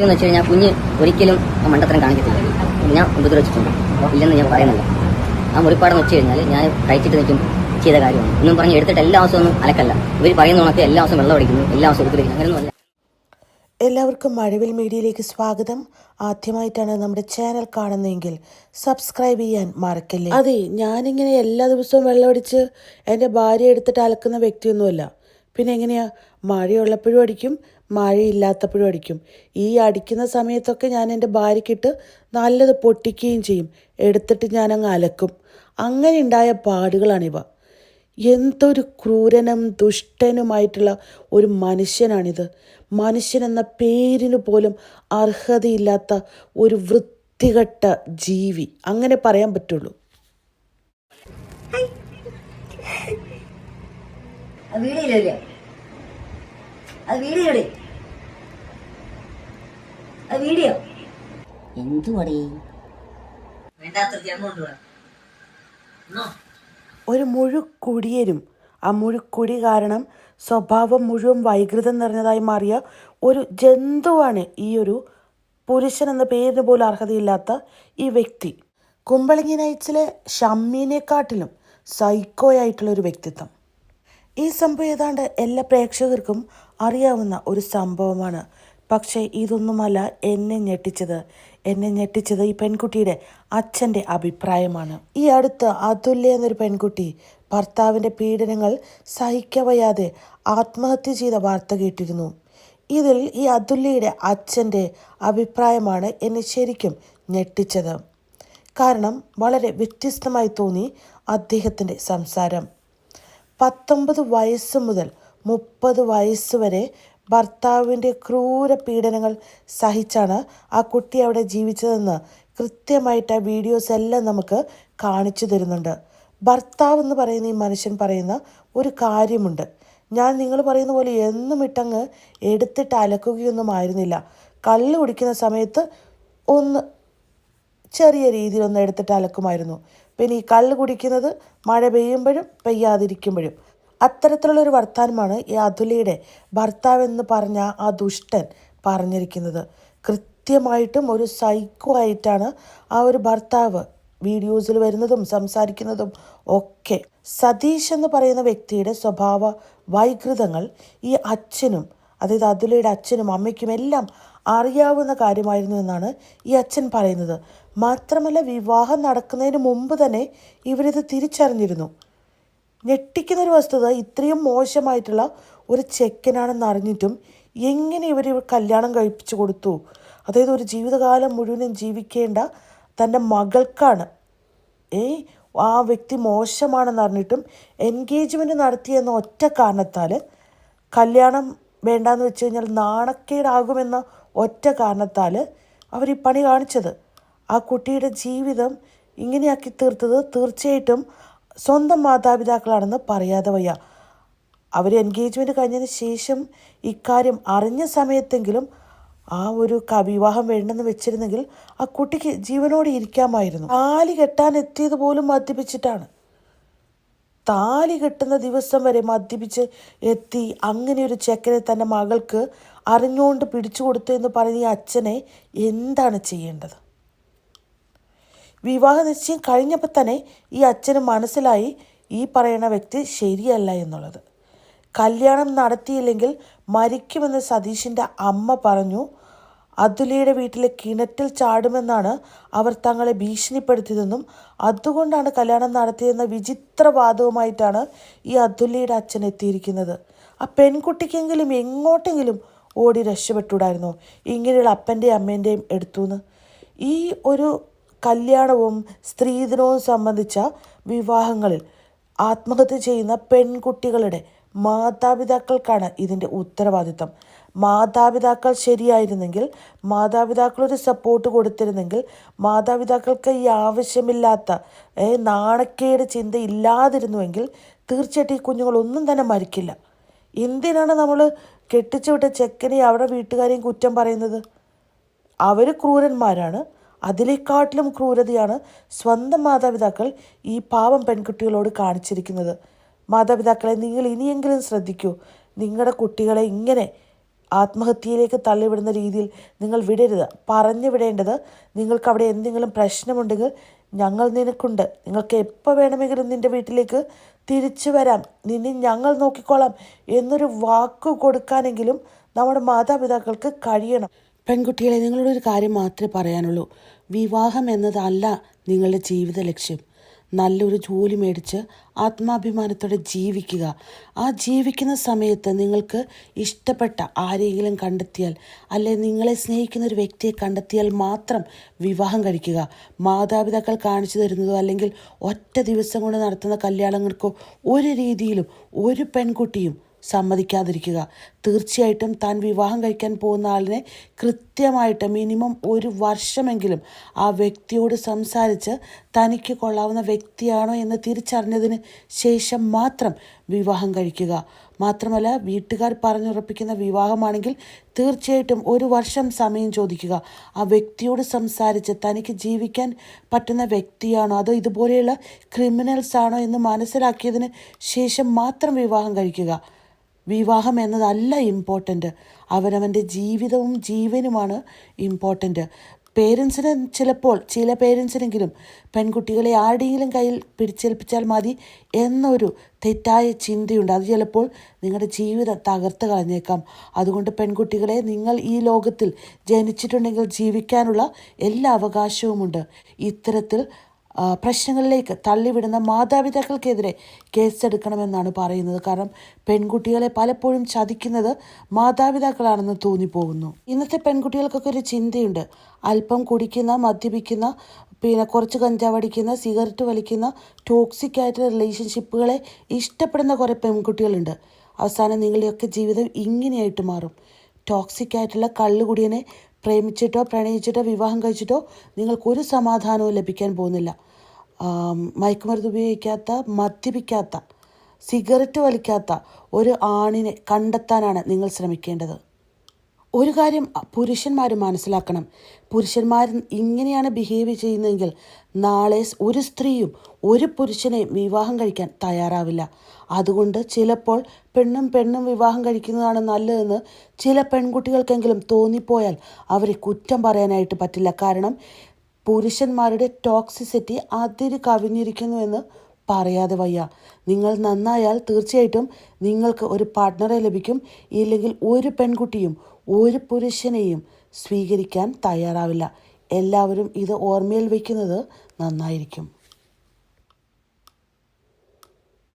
എന്ന് വെച്ച് കഴിഞ്ഞാൽ കുഞ്ഞ് ഒരിക്കലും ആ മണ്ടത്തരം കാണിക്കത്തില്ല. ഞാൻ ഉപദ്രവിച്ചിട്ടുണ്ട് ഇല്ലെന്ന് ഞാൻ പറയുന്നില്ല. ആ മുറിപ്പാടെന്ന് വെച്ച് കഴിഞ്ഞാൽ ഞാൻ കഴിച്ചിട്ട് നിൽക്കും ചെയ്ത കാര്യമാണ്. എന്നും പറഞ്ഞ് എടുത്തിട്ട് എല്ലാ ദിവസവും ഒന്നും അലക്കല്ല. ഇവർ പറയുന്ന ഉണക്ക് എല്ലാ ദിവസവും വെള്ളം അടിക്കുന്നു എല്ലാ ദിവസവും ഉപദ്രവിക്കുന്നു അങ്ങനെയൊന്നുമല്ല എല്ലാവർക്കും മഴവിൽ മീഡിയയിലേക്ക് സ്വാഗതം. ആദ്യമായിട്ടാണ് നമ്മുടെ ചാനൽ കാണുന്നതെങ്കിൽ സബ്സ്ക്രൈബ് ചെയ്യാൻ മറക്കല്ലേ? അതെ ഞാനിങ്ങനെ എല്ലാ ദിവസവും വെള്ളമടിച്ച് എന്റെ ഭാര്യ എടുത്തിട്ട് അലക്കുന്ന വ്യക്തിയൊന്നുമല്ല. പിന്നെ എങ്ങനെയാ? മഴയുള്ളപ്പോഴും അടിക്കും മഴയില്ലാത്തപ്പോഴും അടിക്കും. ഈ അടിക്കുന്ന സമയത്തൊക്കെ ഞാൻ എന്റെ ഭാര്യയ്ക്കിട്ട് നല്ലത് പൊട്ടിക്കുകയും ചെയ്യും. എടുത്തിട്ട് ഞാനങ്ങ് അലക്കും. അങ്ങനെ ഉണ്ടായ പാടുകളാണിവ. എന്തൊരു ക്രൂരനും ദുഷ്ടനുമായിട്ടുള്ള ഒരു മനുഷ്യനാണിത്. മനുഷ്യൻ എന്ന പേരിന് പോലും അർഹതയില്ലാത്ത ഒരു വൃത്തികെട്ട ജീവി. അങ്ങനെ പറയാൻ പറ്റുള്ളൂ. വീഡിയോയില്ലേ അത് വീഡിയോ അത് വീഡിയോ. എന്തുവാടേ? ജന്മം ഒരു മുഴുക്കുടിയരും ആ മുഴുക്കുടി കാരണം സ്വഭാവം മുഴുവൻ വൈകൃതം നിറഞ്ഞതായി മാറിയ ഒരു ജന്തുവാണ് ഈ ഒരു പുരുഷൻ എന്ന പേരിന് പോലും അർഹതയില്ലാത്ത ഈ വ്യക്തി. കുമ്പളങ്ങി നൈറ്റ്സിലെ ഷമ്മീനെക്കാട്ടിലും സൈക്കോയായിട്ടുള്ള ഒരു വ്യക്തിത്വം. ഈ സംഭവം ഏതാണ്ട് എല്ലാ പ്രേക്ഷകർക്കും അറിയാവുന്ന ഒരു സംഭവമാണ്. പക്ഷേ ഇതൊന്നുമല്ല എന്നെ ഞെട്ടിച്ചത്. എന്നെ ഞെട്ടിച്ചത് ഈ പെൺകുട്ടിയുടെ അച്ഛന്റെ അഭിപ്രായമാണ്. ഈ അടുത്ത് അതുല്യ എന്നൊരു പെൺകുട്ടി ഭർത്താവിന്റെ പീഡനങ്ങൾ സഹിക്കവയ്യാതെ ആത്മഹത്യ ചെയ്ത വാർത്ത കേട്ടിരുന്നു. ഇതിൽ ഈ അതുല്യയുടെ അച്ഛന്റെ അഭിപ്രായമാണ് എന്നെ ശരിക്കും ഞെട്ടിച്ചത്. കാരണം വളരെ വ്യത്യസ്തമായി തോന്നി അദ്ദേഹത്തിന്റെ സംസാരം. പത്തൊമ്പത് വയസ്സ് മുതൽ മുപ്പത് വയസ്സ് വരെ ഭർത്താവിന്റെ ക്രൂര പീഡനങ്ങൾ സഹിച്ചാണ് ആ കുട്ടി അവിടെ ജീവിച്ചതെന്ന് കൃത്യമായിട്ട് ആ വീഡിയോസ് എല്ലാം നമുക്ക് കാണിച്ചു തരുന്നുണ്ട്. ഭർത്താവ് എന്ന് പറയുന്ന ഈ മനുഷ്യൻ പറയുന്ന ഒരു കാര്യമുണ്ട്. ഞാൻ നിങ്ങൾ പറയുന്ന പോലെ എന്നും ഇട്ടങ്ങ് എടുത്തിട്ട് അലക്കുകയൊന്നും ആയിരുന്നില്ല. കള്ള് കുടിക്കുന്ന സമയത്ത് ഒന്ന് ചെറിയ രീതിയിലൊന്ന് എടുത്തിട്ട് അലക്കുമായിരുന്നു. പിന്നെ ഈ കല്ല് കുടിക്കുന്നത് മഴ പെയ്യുമ്പോഴും പെയ്യാതിരിക്കുമ്പോഴും. അത്തരത്തിലുള്ളൊരു വർത്താനമാണ് ഈ അതുലയുടെ ഭർത്താവെന്ന് പറഞ്ഞ ആ ദുഷ്ടൻ പറഞ്ഞിരിക്കുന്നത്. കൃത്യമായിട്ടും ഒരു സൈക്കോ ആയിട്ടാണ് ആ ഒരു ഭർത്താവ് വീഡിയോസിൽ വരുന്നതും സംസാരിക്കുന്നതും ഒക്കെ. സതീഷ് എന്ന് പറയുന്ന വ്യക്തിയുടെ സ്വഭാവ വൈകൃതങ്ങൾ ഈ അച്ഛനും അതായത് അതുലയുടെ അച്ഛനും അമ്മയ്ക്കും എല്ലാം അറിയാവുന്ന കാര്യമായിരുന്നു എന്നാണ് ഈ അച്ഛൻ പറയുന്നത്. മാത്രമല്ല വിവാഹം നടക്കുന്നതിന് മുമ്പ് തന്നെ ഇവരിത് തിരിച്ചറിഞ്ഞിരുന്നു. ഞെട്ടിക്കുന്ന ഒരു വസ്തുത ഇത്രയും മോശമായിട്ടുള്ള ഒരു ചെക്കനാണെന്ന് അറിഞ്ഞിട്ടും എങ്ങനെ ഇവർ കല്യാണം കഴിപ്പിച്ചു കൊടുത്തു? അതായത് ഒരു ജീവിതകാലം മുഴുവനും ജീവിക്കേണ്ട തന്റെ മകൾക്കാണ്. ഏ ആ വ്യക്തി മോശമാണെന്ന് അറിഞ്ഞിട്ടും എൻഗേജ്മെന്റ് നടത്തിയെന്ന ഒറ്റ കാരണത്താൽ കല്യാണം വേണ്ടാന്ന് വെച്ച് കഴിഞ്ഞാൽ നാണക്കേടാകുമെന്ന ഒറ്റ കാരണത്താൽ അവർ ഈ പണി കാണിച്ചത്. ആ കുട്ടിയുടെ ജീവിതം ഇങ്ങനെയാക്കി തീർത്തത് തീർച്ചയായിട്ടും സ്വന്തം മാതാപിതാക്കളാണെന്ന് പറയാതെ വയ്യ. അവർ എൻഗേജ്മെന്റ് കഴിഞ്ഞതിന് ശേഷം ഇക്കാര്യം അറിഞ്ഞ സമയത്തെങ്കിലും ആ ഒരു വിവാഹം വേണ്ടെന്ന് വെച്ചിരുന്നെങ്കിൽ ആ കുട്ടിക്ക് ജീവനോടെ ഇരിക്കാമായിരുന്നു. താലി കെട്ടാൻ എത്തിയത് പോലും മദ്യപിച്ചിട്ടാണ്. താലി കെട്ടുന്ന ദിവസം വരെ മദ്യപിച്ച് എത്തി. അങ്ങനെ ഒരു ചെക്കനെ തന്റെ മകൾക്ക് അറിഞ്ഞുകൊണ്ട് പിടിച്ചു കൊടുത്തു എന്ന് പറയുന്ന ഈ അച്ഛനെ എന്താണ് ചെയ്യേണ്ടത്? വിവാഹ നിശ്ചയം കഴിഞ്ഞപ്പോൾ തന്നെ ഈ അച്ഛന് മനസ്സിലായി ഈ പറയുന്ന വ്യക്തി ശരിയല്ല എന്നുള്ളത്. കല്യാണം നടത്തിയില്ലെങ്കിൽ മരിക്കുമെന്ന് സതീഷിന്റെ അമ്മ പറഞ്ഞു. അതുലയുടെ വീട്ടിലെ കിണറ്റിൽ ചാടുമെന്നാണ് അവർ തങ്ങളെ ഭീഷണിപ്പെടുത്തിയതെന്നും അതുകൊണ്ടാണ് കല്യാണം നടത്തിയതെന്ന വിചിത്രവാദവുമായിട്ടാണ് ഈ അതുലയുടെ അച്ഛൻ എത്തിയിരിക്കുന്നത്. ആ പെൺകുട്ടിക്കെങ്കിലും എങ്ങോട്ടെങ്കിലും ഓടി രക്ഷപ്പെട്ടുകൂടായിരുന്നോ? ഇങ്ങനെയുള്ള അപ്പന്റെയും അമ്മേന്റെയും എടുത്തുനിന്ന് ഈ ഒരു കല്യാണവും സ്ത്രീധനവും സംബന്ധിച്ച വിവാഹങ്ങളിൽ ആത്മഹത്യ ചെയ്യുന്ന പെൺകുട്ടികളുടെ മാതാപിതാക്കൾക്കാണ് ഇതിന്റെ ഉത്തരവാദിത്തം. മാതാപിതാക്കൾ ശരിയായിരുന്നെങ്കിൽ മാതാപിതാക്കൾ ഒരു സപ്പോർട്ട് കൊടുത്തിരുന്നെങ്കിൽ മാതാപിതാക്കൾക്ക് ഈ ആവശ്യമില്ലാത്ത നാണക്കേട് ചിന്ത ഇല്ലാതിരുന്നുവെങ്കിൽ തീർച്ചയായിട്ടും ഈ കുഞ്ഞുങ്ങളൊന്നും തന്നെ മരിക്കില്ല. എന്തിനാണ് നമ്മൾ കെട്ടിച്ചു വിട്ട ചെക്കനെ അവിടെ വീട്ടുകാരെയും കുറ്റം പറയുന്നത്? അവർ ക്രൂരന്മാരാണ്. അതിലേക്കാട്ടിലും ക്രൂരതയാണ് സ്വന്തം മാതാപിതാക്കൾ ഈ പാവം പെൺകുട്ടികളോട് കാണിച്ചിരിക്കുന്നത്. മാതാപിതാക്കളെ നിങ്ങൾ ഇനിയെങ്കിലും ശ്രദ്ധിക്കൂ. നിങ്ങളുടെ കുട്ടികളെ ഇങ്ങനെ ആത്മഹത്യയിലേക്ക് തള്ളിവിടുന്ന രീതിയിൽ നിങ്ങൾ വിടരുത്. പറഞ്ഞു വിടേണ്ടത് നിങ്ങൾക്ക് അവിടെ എന്തെങ്കിലും പ്രശ്നമുണ്ടെങ്കിൽ ഞങ്ങൾ നിനക്കുണ്ട്. നിങ്ങൾക്ക് എപ്പോൾ വേണമെങ്കിലും നിന്റെ വീട്ടിലേക്ക് തിരിച്ചു വരാം. നിന്നെ ഞങ്ങൾ നോക്കിക്കോളാം എന്നൊരു വാക്ക് കൊടുക്കാനെങ്കിലും നമ്മുടെ മാതാപിതാക്കൾക്ക് കഴിയണം. പെൺകുട്ടികളെ നിങ്ങളുടെ ഒരു കാര്യം മാത്രമേ പറയാനുള്ളൂ. വിവാഹം എന്നതല്ല നിങ്ങളുടെ ജീവിത ലക്ഷ്യം. നല്ലൊരു ജോലി മേടിച്ച് ആത്മാഭിമാനത്തോടെ ജീവിക്കുക. ആ ജീവിക്കുന്ന സമയത്ത് നിങ്ങൾക്ക് ഇഷ്ടപ്പെട്ട ആരെങ്കിലും കണ്ടെത്തിയാൽ അല്ലെ നിങ്ങളെ സ്നേഹിക്കുന്ന ഒരു വ്യക്തിയെ കണ്ടെത്തിയാൽ മാത്രം വിവാഹം കഴിക്കുക. മാതാപിതാക്കൾ കാണിച്ചു തരുന്നതോ അല്ലെങ്കിൽ ഒറ്റ ദിവസം കൊണ്ട് നടത്തുന്ന കല്യാണങ്ങൾക്കോ ഒരു രീതിയിലും ഒരു പെൺകുട്ടിയും സമ്മതിക്കാതിരിക്കുക. തീർച്ചയായിട്ടും താൻ വിവാഹം കഴിക്കാൻ പോകുന്ന ആളിനെ കൃത്യമായിട്ട് മിനിമം ഒരു വർഷമെങ്കിലും ആ വ്യക്തിയോട് സംസാരിച്ച് തനിക്ക് കൊള്ളാവുന്ന വ്യക്തിയാണോ എന്ന് തിരിച്ചറിഞ്ഞതിന് ശേഷം മാത്രം വിവാഹം കഴിക്കുക. മാത്രമല്ല വീട്ടുകാർ പറഞ്ഞുറപ്പിക്കുന്ന വിവാഹമാണെങ്കിൽ തീർച്ചയായിട്ടും ഒരു വർഷം സമയം ചോദിക്കുക. ആ വ്യക്തിയോട് സംസാരിച്ച് തനിക്ക് ജീവിക്കാൻ പറ്റുന്ന വ്യക്തിയാണോ അതോ ഇതുപോലെയുള്ള ക്രിമിനൽസ് ആണോ എന്ന് മനസ്സിലാക്കിയതിന് ശേഷം മാത്രം വിവാഹം കഴിക്കുക. വിവാഹം എന്നതല്ല ഇമ്പോർട്ടന്റ് അവനവന്റെ ജീവിതവും ജീവനുമാണ് ഇമ്പോർട്ടന്റ് പേരൻസിന് ചിലപ്പോൾ ചില പേരൻസിനെങ്കിലും പെൺകുട്ടികളെ ആരുടെയെങ്കിലും കയ്യിൽ പിടിച്ചേൽപ്പിച്ചാൽ മതി എന്നൊരു തെറ്റായ ചിന്തയുണ്ട്. അത് ചിലപ്പോൾ നിങ്ങളുടെ ജീവിതം തകർത്ത് കളഞ്ഞേക്കാം. അതുകൊണ്ട് പെൺകുട്ടികളെ നിങ്ങൾ ഈ ലോകത്തിൽ ജനിച്ചിട്ടുണ്ടെങ്കിൽ ജീവിക്കാനുള്ള എല്ലാ അവകാശവുമുണ്ട്. ഇത്തരത്തിൽ പ്രശ്നങ്ങളിലേക്ക് തള്ളിവിടുന്ന മാതാപിതാക്കൾക്കെതിരെ കേസെടുക്കണമെന്നാണ് പറയുന്നത്. കാരണം പെൺകുട്ടികളെ പലപ്പോഴും ചതിക്കുന്നത് മാതാപിതാക്കളാണെന്ന് തോന്നിപ്പോകുന്നു. ഇന്നത്തെ പെൺകുട്ടികൾക്കൊക്കെ ഒരു ചിന്തയുണ്ട്. അല്പം കുടിക്കുന്ന മദ്യപിക്കുന്ന പിന്നെ കുറച്ച് കഞ്ചാവ് അടിക്കുന്ന സിഗരറ്റ് വലിക്കുന്ന ടോക്സിക് ആയിട്ടുള്ള റിലേഷൻഷിപ്പുകളെ ഇഷ്ടപ്പെടുന്ന കുറേ പെൺകുട്ടികളുണ്ട്. അവസാനം നിങ്ങളുടെയൊക്കെ ജീവിതം ഇങ്ങനെയായിട്ട് മാറും. ടോക്സിക് ആയിട്ടുള്ള കള്ളുകുടിയനെ പ്രേമിച്ചിട്ടോ പ്രണയിച്ചിട്ടോ വിവാഹം കഴിച്ചിട്ടോ നിങ്ങൾക്കൊരു സമാധാനവും ലഭിക്കാൻ പോകുന്നില്ല. മയക്കുമരുന്ന് ഉപയോഗിക്കാത്ത മദ്യപിക്കാത്ത സിഗരറ്റ് വലിക്കാത്ത ഒരു ആണിനെ കണ്ടെത്താനാണ് നിങ്ങൾ ശ്രമിക്കേണ്ടത്. ഒരു കാര്യം പുരുഷന്മാർ മനസ്സിലാക്കണം. പുരുഷന്മാർ ഇങ്ങനെയാണ് ബിഹേവ് ചെയ്യുന്നതെങ്കിൽ നാളെ ഒരു സ്ത്രീയും ഒരു പുരുഷനെയും വിവാഹം കഴിക്കാൻ തയ്യാറാവില്ല. അതുകൊണ്ട് ചിലപ്പോൾ പെണ്ണും പെണ്ണും വിവാഹം കഴിക്കുന്നതാണ് നല്ലതെന്ന് ചില പെൺകുട്ടികൾക്കെങ്കിലും തോന്നിപ്പോയാൽ അവരെ കുറ്റം പറയാനായിട്ട് പറ്റില്ല. കാരണം പുരുഷന്മാരുടെ ടോക്സിസിറ്റി അതിര് കവിഞ്ഞിരിക്കുന്നുവെന്ന് പറയാതെ വയ്യ. നിങ്ങൾ നന്നായാൽ തീർച്ചയായിട്ടും നിങ്ങൾക്ക് ഒരു പാർട്ട്ണറെ ലഭിക്കും. ഇല്ലെങ്കിൽ ഒരു പെൺകുട്ടിയും ഒരു പുരുഷനെയും സ്വീകരിക്കാൻ തയ്യാറാവില്ല. എല്ലാവരും ഇത് ഓർമ്മയിൽ വയ്ക്കുന്നത് നന്നായിരിക്കും.